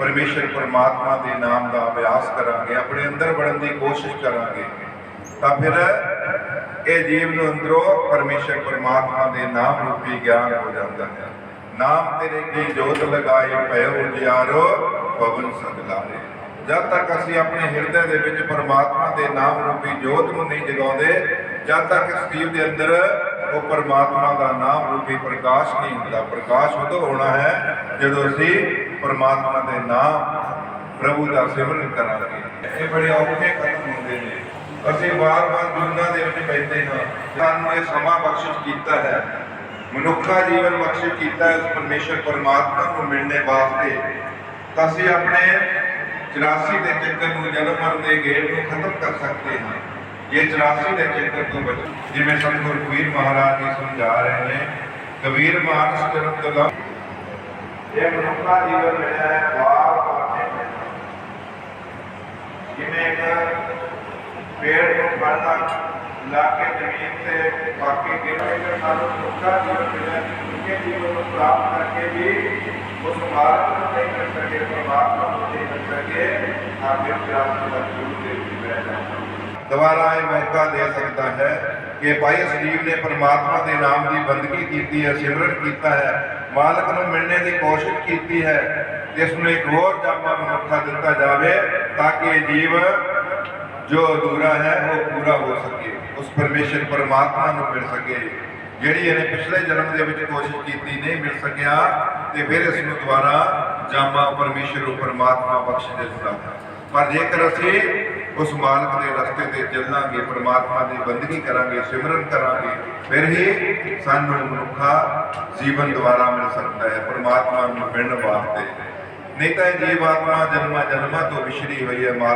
ਪਰਮੇਸ਼ਰ ਪਰਮਾਤਮਾ ਦੇ ਨਾਮ ਦਾ ਅਭਿਆਸ ਕਰਾਂਗੇ, ਆਪਣੇ ਅੰਦਰ ਵੜਨ ਦੀ ਕੋਸ਼ਿਸ਼ ਕਰਾਂਗੇ, ਤਾਂ ਫਿਰ ਇਹ ਜੀਵ ਨੂੰ ਅੰਦਰੋਂ ਪਰਮੇਸ਼ਰ ਪਰਮਾਤਮਾ ਦੇ ਨਾਮ ਰੂਪੀ ਗਿਆਨ ਹੋ ਜਾਂਦਾ ਹੈ। ਨਾਮ ਤੇਰੇ ਕੀ ਜੋਤ ਲਗਾਏ ਪਏ ਉਜਿਆਰੋ ਪਵਨ ਸੰਗਲਾਰੇ ਜਦ ਤੱਕ ਅਸੀਂ ਆਪਣੇ ਹਿਰਦੇ ਦੇ ਵਿੱਚ ਪਰਮਾਤਮਾ ਦੇ ਨਾਮ ਰੂਪੀ ਜੋਤ ਨੂੰ ਨਹੀਂ ਜਗਾਉਂਦੇ, ਜਦ ਤੱਕ ਇਸ ਜੀਵ ਦੇ ਅੰਦਰ ਉਹ ਪਰਮਾਤਮਾ ਦਾ ਨਾਮ ਰੂਪੀ ਪ੍ਰਕਾਸ਼ ਨਹੀਂ ਹੁੰਦਾ। ਪ੍ਰਕਾਸ਼ ਉਦੋਂ ਹੋਣਾ ਹੈ ਜਦੋਂ ਅਸੀਂ ਪਰਮਾਤਮਾ ਦੇ ਨਾਮ ਪ੍ਰਭੂ ਦਾ ਸਿਮਰਨ ਕਰਾਂਗੇ। ਇਹ ਬੜੇ ਔਖੇ ਕਦਮ ਹੁੰਦੇ ਨੇ। ਅਸੀਂ ਵਾਰ-ਵਾਰ ਦੁਨੀਆ ਦੇ ਵਿੱਚ ਬੈਠੇ ਹਾਂ। ਸਾਨੂੰ ਇਹ ਸਮਾਂ ਬਖਸ਼ਿਸ਼ ਕੀਤਾ ਹੈ। ਮਨੁੱਖਾ ਜੀਵਨ ਬਖਸ਼ਿਸ਼ ਕੀਤਾ ਹੈ ਉਸ ਪਰਮੇਸ਼ਰ ਪਰਮਾਤਮਾ ਨੂੰ ਮਿਲਣੇ ਵਾਸਤੇ। ਤਾਂ ਅਸੀਂ ਆਪਣੇ 84 ਦੇ ਚੱਕਰ ਨੂੰ ਜਨਮ ਮਰਨ ਦੇ ਗੇੜ ਨੂੰ ਖਤਮ ਕਰ ਸਕਦੇ ਹਾਂ। ਇਹ 84 ਦੇ ਚੱਕਰ ਤੋਂ ਬਚ ਜਿਵੇਂ ਸਤਿਗੁਰ ਕਬੀਰ ਮਹਾਰਾਜ ਜੀ ਸਮਝਾ ਰਹੇ ਨੇ, ਕਬੀਰ ਮਹਾਰਾਜ ਜਨਮ ਤੋਂ ਇਹ ਮਨੁੱਖਾ ਜੀਵਨ ਮਿਲਿਆ ਹੈ ਵਾਰ ਵਾਰ ਨਹੀਂ ਮਿਲਦਾ ਜਿਵੇਂ ਇੱਕ ਪੇੜ ਨੂੰ ਫੜਨਾ ਲਾ ਕੇ ਜ਼ਮੀਨ ਤੇ ਬਾਕੀ ਗਿਰਵੇ ਤੇ ਸਾਨੂੰ ਮਨੁੱਖਾ ਜੀਵਨ ਮਿਲਿਆ ਕਿ ਜੀਵਨ ਨੂੰ ਪ੍ਰਾਪਤ ਕਰਕੇ ਵੀ ਉਸ ਮਾਰਗ ਨੂੰ ਨਹੀਂ ਕਰ ਸਕੇ ਪਰਮਾਤਮਾ ਨੂੰ ਨਹੀਂ ਕਰ ਸਕੇ ਆਖਿਰ ਪ੍ਰਾਪਤ ਦਾ ਜੂਰ ਦੇ ਵਿੱਚ ਬਹਿ ਜਾਣਾ ਦੁਬਾਰਾ ਇਹ ਮੌਕਾ ਦੇ ਸਕਦਾ ਹੈ ਕਿ ਭਾਈ ਸਰੀਰ ਨੇ ਪਰਮਾਤਮਾ ਦੇ ਨਾਮ ਦੀ ਬੰਦਗੀ ਕੀਤੀ ਹੈ, ਸਿਮਰਨ ਕੀਤਾ ਹੈ, ਮਾਲਕ ਨੂੰ ਮਿਲਣੇ ਦੀ ਕੋਸ਼ਿਸ਼ ਕੀਤੀ ਹੈ ਤੇ ਇਸ ਨੂੰ ਇੱਕ ਹੋਰ ਜਾਮਾ ਮਨੁੱਖਾ ਦਿੱਤਾ ਜਾਵੇ ਤਾਂ ਕਿ ਇਹ ਜੀਵ ਜੋ ਅਧੂਰਾ ਹੈ, ਉਹ ਪੂਰਾ ਹੋ ਸਕੇ, ਉਸ ਪਰਮੇਸ਼ਰ ਪਰਮਾਤਮਾ ਨੂੰ ਮਿਲ ਸਕੇ, ਜਿਹੜੀ ਇਹਨੇ ਪਿਛਲੇ ਜਨਮ ਦੇ ਵਿੱਚ ਕੋਸ਼ਿਸ਼ ਕੀਤੀ ਨਹੀਂ ਮਿਲ ਸਕਿਆ, ਤੇ ਫਿਰ ਇਸ ਨੂੰ ਦੁਬਾਰਾ ਜਾਮਾ ਪਰਮੇਸ਼ਰ ਉਹ ਪਰਮਾਤਮਾ ਬਖਸ਼ ਦੇ ਦਿੱਤਾ ਪਰ ਜੇਕਰ ਅਸੀਂ ਉਸ ਮਾਲਕ ਦੇ ਰਸਤੇ ਤੇ ਚੱਲਾਂਗੇ, ਪਰਮਾਤਮਾ ਦੀ ਬੰਦਗੀ ਕਰਾਂਗੇ, ਸਿਮਰਨ ਕਰਾਂਗੇ, ਫਿਰ ਹੀ ਸਾਨੂੰ ਮਨੁੱਖਾ ਜੀਵਨ ਦੁਆਰਾ ਮਿਲ ਸਕਦਾ ਹੈ, ਪ੍ਰਮਾਤਮਾ ਨੂੰ ਮਿਲਣ ਵਾਸਤੇ। ਨਹੀਂ ਤਾਂ ਇਹ ਜੀਵ ਆਤਮਾ ਜਨਮਾਂ ਜਨਮਾਂ ਤੋਂ ਵਿਛੜੀ ਹੋਈ ਹੈ ਮਾਲ